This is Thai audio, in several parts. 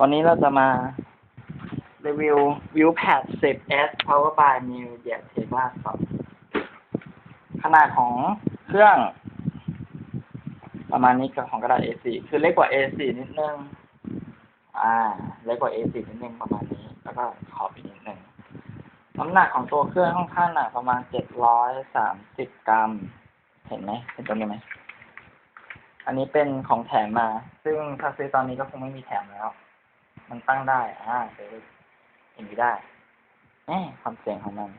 วันนี้เราจะมา รีวิว Viewpad 10s Power by Media Teva ครับขนาดของเครื่อง ประมาณนี้กับของกระดาษ A4 คือเล็กกว่า A4 นิดนึง อ่า เล็กกว่า A4 นิดนึงประมาณนี้ แล้วก็ขอบอีกนิดนึง น้ำหนักของตัวเครื่องค่อนข้างหนักประมาณ 730 กรัม เห็นไหมเห็นตรงนี้ไหม อันนี้เป็นของแถมมา ซึ่งถ้าซื้อตอนนี้ก็คงไม่มีแถมแล้ว มันตั้งได้ อ่าเดี๋ยวอย่างนี้ได้แหมความเสียงของมัน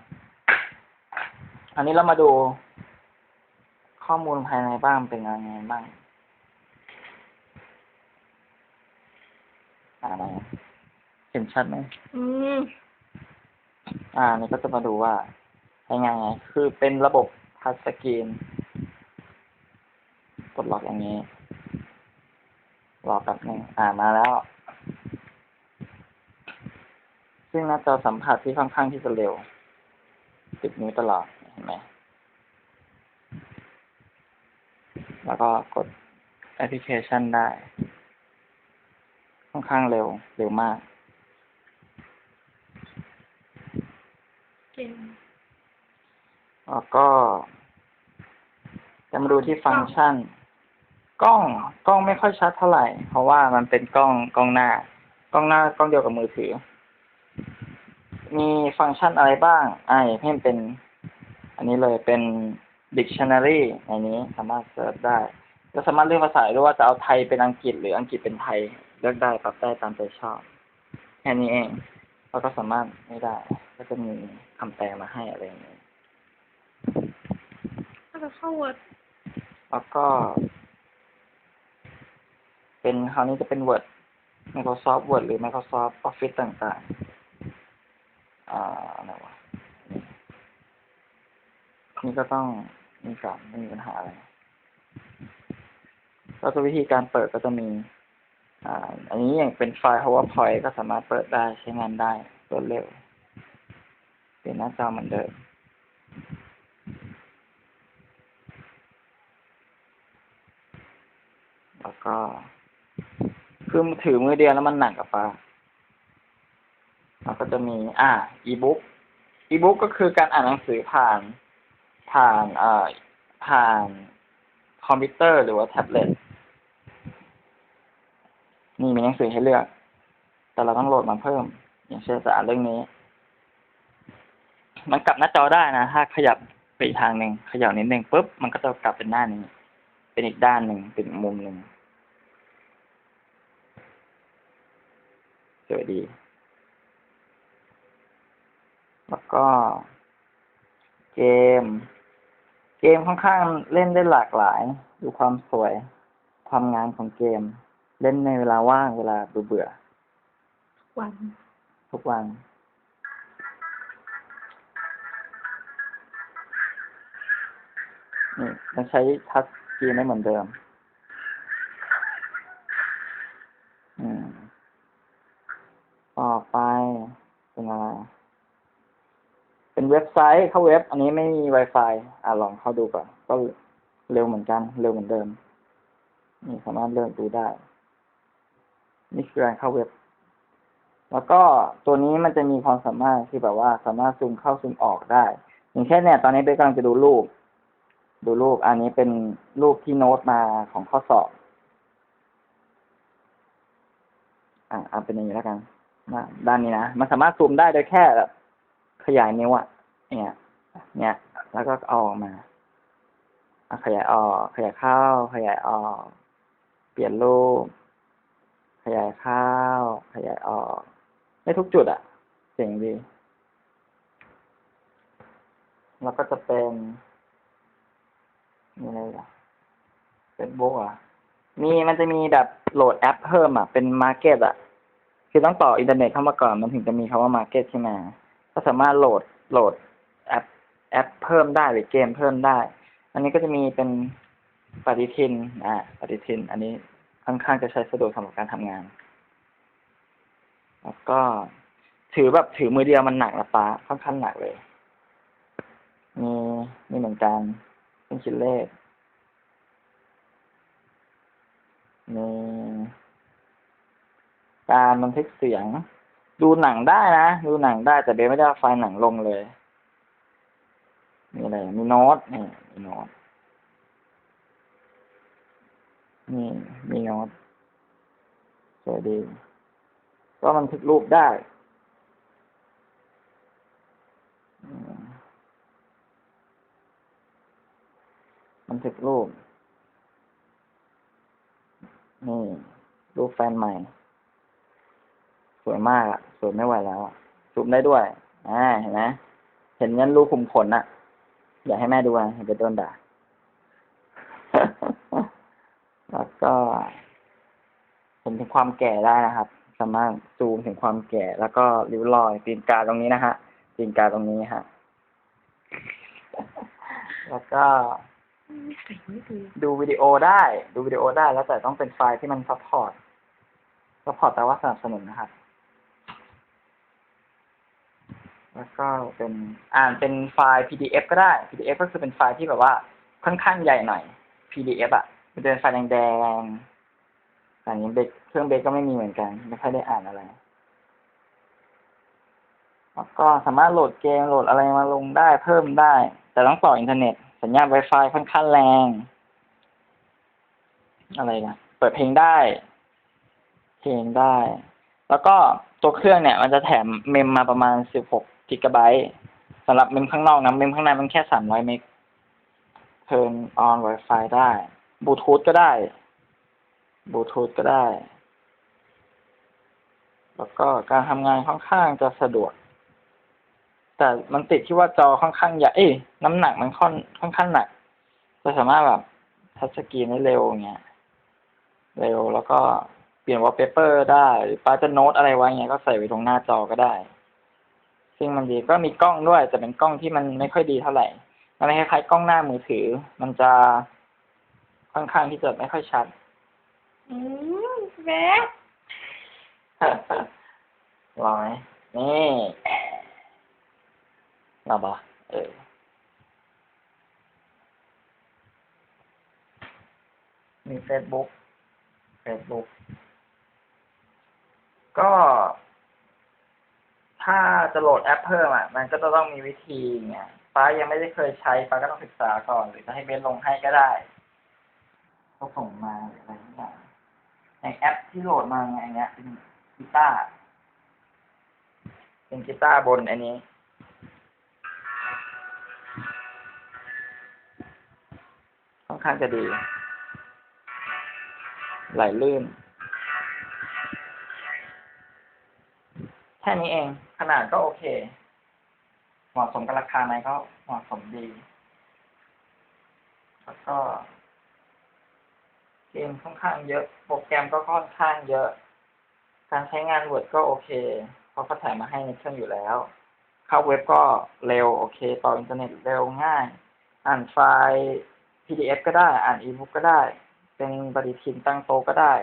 อันนี้เรามาดู ข้อมูลภายในบ้างเป็นยังไงบ้างอ่าไหนเห็นชัดไหม อืม อ่านี่ก็จะมาดูว่ายังไง คือเป็นระบบทัชสกรีนกดล็อกอย่างนี้ รอแป๊บหนึงอ่ามาแล้ว ซึ่งหน้าจอสัมผัสที่ค่อนข้างที่จะเร็วติดนิ้วตลอดเห็นไหมแล้วก็กดแอปพลิเคชันได้ ค่อนข้างเร็ว เร็วมากเก่งแล้วก็จะมาดูที่ฟังก์ชัน กล้องกล้องไม่ค่อยชัดเท่าไหร่ เพราะว่ามันเป็นกล้องกล้องหน้ากล้องหน้ากล้องเดียวกับมือถือ มีฟังก์ชันอะไรบ้างอ่าอย่างเช่นเป็น อันนี้เลยเป็น dictionary ในนี้สามารถเสิร์ชได้ก็สามารถเลือกภาษาได้ด้วยว่าจะเอาไทยเป็นอังกฤษหรืออังกฤษเป็นไทย เลือกได้ปรับได้ตามใจชอบ แค่นี้เองแล้วก็สามารถไม่ได้ ก็จะมีคำแปลมาให้อะไรอย่างนี้ถ้าจะเข้าเวิร์ดแล้วก็ เป็นคราวนี้จะเป็น Word Microsoft Word หรือ Microsoft Office ต่างๆ อ่าอะไรวะนี่ก็ต้องมีก่อนไม่มีปัญหาอะไรแล้วก็วิธีการเปิดก็จะมี อ่า อันนี้อย่างเป็นไฟล์ PowerPoint ก็สามารถเปิดได้ใช้งานได้รวดเร็ว เป็นหน้าจอเหมือนเดิมแล้วก็คือถือมือเดียวแล้วมันหนักกับปา แล้วก็จะมีอ่าอีบุ๊กอีบุ๊กก็คือการอ่านหนังสือผ่านผ่านเอ่อผ่านคอมพิวเตอร์หรือว่าแท็บเล็ตนี่มีหนังสือให้เลือก แต่เราต้องโหลดมาเพิ่ม อย่างเช่นจะอ่านเรื่องนี้ มันกลับหน้าจอได้นะ ถ้าขยับไปอีกทางหนึ่งขยับนิดหนึ่งปุ๊บ มันก็จะกลับเป็นหน้านี้ เป็นอีกด้านหนึ่งเป็นมุมหนึ่งสวยดี แล้ว ก็เกม เกมค่อนข้างเล่นได้หลากหลาย ดูความสวย ความงามของเกม เล่นในเวลาว่างเวลาเบื่อวันๆทุกวัน นี่ยังใช้ทัชสกรีนได้เหมือนเดิม อืม ต่อไปเป็นอะไร เป็นเว็บ ไซต์เข้าเว็บ อันนี้ไม่มี Wi-Fi อะลองเข้าดูก่อน ก็เร็วเหมือนกัน เร็วเหมือนเดิม นี่สามารถเลือกดูได้ นี่คือการเข้าเว็บ แล้วก็ตัวนี้มันจะมีความสามารถที่แบบว่าสามารถซูมเข้าซูมออกได้ อย่างเช่นเนี่ย ตอนนี้เบสกำลังจะดูรูป ดูรูป อันนี้เป็นรูปที่โน้ตมาของข้อสอบ อะเอาเป็นอย่างนี้แล้วกันด้านนี้นะ มันสามารถซูมได้โดยแค่แบบขยายนิ้วอะ เนี่ยเนี่ย แล้วก็เอาออกมาขยายออก ขยายเข้า ขยายออก เปลี่ยนรูป ขยายเข้า ขยายออกได้ทุกจุดอะเจ๋งดี แล้วก็จะเป็นมีอะไรอะเฟซบุ๊กอะ มีมันจะมีแบบโหลดแอปเพิ่มอะ เป็นมาร์เก็ตอะ คือต้องต่ออินเทอร์เน็ตเข้ามาก่อน มันถึงจะมีคำว่ามาร์เก็ตขึ้นมา ก็สามารถโหลดโหลด แอปเพิ่มได้หรือเกมเพิ่มได้ อันนี้ก็จะมีเป็นปฏิทินอ่าปฏิทิน อันนี้ค่อนข้างจะใช้สะดวกสำหรับการทำงาน แล้วก็ถือแบบถือมือเดียวมันหนักนะป้าค่อนข้างหนักเลย มีมีเหมือนกันเป็นคิดเลขมีการบันทึกเสียง ดูหนังได้นะ ดูหนังได้แต่เบสไม่ได้ไฟล์หนังลงเลย มีอะไรมีโน้ตนี่มีโน้ตนี่มีโน้ตสวยดี ก็บันทึกรูปได้มบันทึกรูป นี่ รูปแฟนใหม่ สวยมากอะสวยไม่ไหวแล้วอะซูมได้ด้วย อ่า เห็นไหมเห็นงั้นรูปขุมขนอะ อย่าให้แม่ดูนะเห็นจะโดนด่า แล้วก็เห็นถึงความแก่ได้นะครับ สามารถซูมถึงความแก่ แล้วก็ริ้วรอยตีนกาตรงนี้นะฮะตีนกาตรงนี้ฮะ แล้วก็ใส่ไม่ดีดูวิดีโอได้ ดูวิดีโอได้แล้วแต่ต้องเป็นไฟล์ที่มันซัพพอร์ตซัพพอร์ตแปลว่าสนับสนุนนะครับ แล้วก็เป็นอ่านเป็นไฟล์ PDF ก็ได้ PDF ก็คือเป็นไฟล์ที่แบบว่าค่อนข้างใหญ่หน่อย PDF อะมันจะเป็นไฟล์แดงๆแต่อันนี้เบกเครื่องเบกก็ไม่มีเหมือนกันไม่ค่อยได้อ่านอะไรแล้วก็สามารถโหลดเกมโหลดอะไรมาลงได้เพิ่มได้ แต่ต้องต่ออินเทอร์เน็ต สัญญาณ Wi-Fi ค่อนข้างแรง อะไรนะเปิดเพลงได้ เพลงได้ แล้วก็ตัวเครื่องเนี่ย มันจะแถมเมมมาประมาณ16กิ กะไบต์สำหรับเมมข้างนอกนะเมมข้างในมันแค่300เมกเทิร์นออน Wi-Fi ได้บลูทูธก็ได้บลูทูธก็ได้ แล้วก็การทำงานค่อนข้างจะสะดวก แต่มันติดที่ว่าจอค่อนข้างใหญ่เอ้น้ำหนักมันค่อนค่อนข้างหนักจะสามารถแบบทัชสกรีนได้เร็วอย่างเงี้ยเร็วแล้วก็เปลี่ยนวอลเปเปอร์ได้หรือป้าจะโน้ตอะไรไว้เงี้ยก็ใส่ไว้ตรงหน้าจอก็ได้ ซึ่งมันดีก็มีกล้องด้วย แต่เป็นกล้องที่มันไม่ค่อยดีเท่าไหร่มันคล้ายๆกล้องหน้ามือถือ มันจะค่อนข้างที่จะไม่ค่อยชัด อืมเบสร้อยนี่เราบอเออมีเฟซบุ๊กเฟซบุ๊กก็ ถ้าจะโหลดแอปเพิ่มอะ มันก็จะต้องมีวิธีไงฟ้ายังไม่ได้เคยใช้ฟ้าก็ต้องศึกษาก่อน หรือจะให้เบนลงให้ก็ได้เขาส่งมาหรืออะไรทุกอย่างอย่างแอปที่โหลดมาไงอันเนี้ย เป็นกีตาร์เป็นกีตาร์บนอันนี้ค่อนข้างจะดี ไหลลื่น ค่นี้เอง ขนาดก็โอเค เหมาะสมกับราคาไหมก็เหมาะสมดี แล้วก็ เกมค่อนข้างเยอะ โปรแกรมก็ค่อนข้างเยอะ การใช้งาน Word ก็โอเค เพราะเขาแถมมาให้ในเครื่องอยู่แล้ว เข้าเว็บก็เร็วโอเค ต่ออินเทอร์เน็ตเร็วง่าย อ่านไฟล์ PDF ก็ได้ อ่านอีบุ๊กก็ได้ เป็นปฏิทินตั้งโต๊ะก็ได้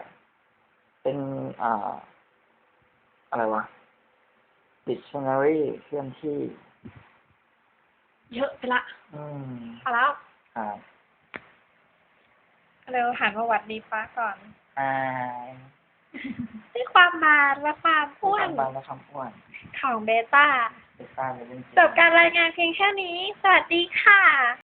เป็นอ่าอะไรวะ dictionary เคลื่อนที่ เยอะไปละอืมพอแล้วอ่าเร็วหันมาหวัดดีฟ้าก่อนอ่าด้วยความบานและความอ้วนบางและคำอ้วนของเบต้าเบต้าเลยเล่นเกมจบการรายงานเพียงแค่นี้ สวัสดีค่ะ